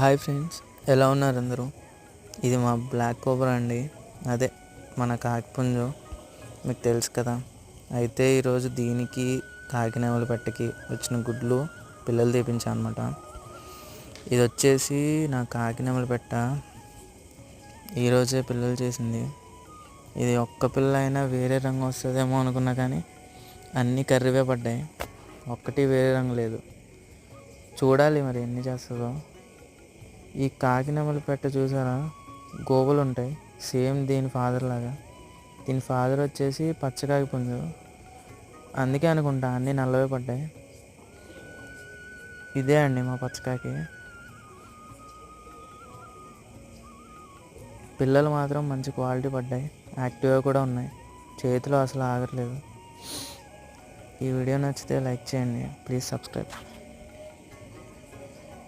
Hi friends ఎలా ఉన్నారు అందరూ? ఇది మా బ్లాక్ కోబ్రా అండి. అదే మన కాకిపుంజు మీకు తెలుసు కదా. అయితే ఈరోజు దీనికి కాకినేవల పెట్టకి వచ్చిన గుడ్లు పిల్లలు తీపించాను అనమాట ఇది వచ్చేసి నా కాకినేవల పెట్ట. ఈరోజే పిల్లలు చేసింది. ఇది ఒక్క పిల్ల అయినా వేరే రంగు వస్తుందేమో అనుకున్నా కానీ అన్నీ కర్రీవే పడ్డాయి. ఒక్కటి వేరే రంగు లేదు. చూడాలి మరి ఎన్ని చేస్తుందో. ఈ కాకినెమలి పెట్ట చూసారా? గోవులు ఉంటాయి సేమ్ దీని ఫాదర్ లాగా. దీని ఫాదర్ వచ్చేసి పచ్చకాకి పుంజు. అందుకే అనుకుంటా అన్నీ నల్లవే పడ్డాయి. ఇదే అండి మా పచ్చకాకి పిల్లలు మాత్రం మంచి క్వాలిటీ పడ్డాయి. యాక్టివ్గా కూడా ఉన్నాయి. చేతిలో అసలు ఆగట్లేదు. ఈ వీడియో నచ్చితే లైక్ చేయండి. Please subscribe.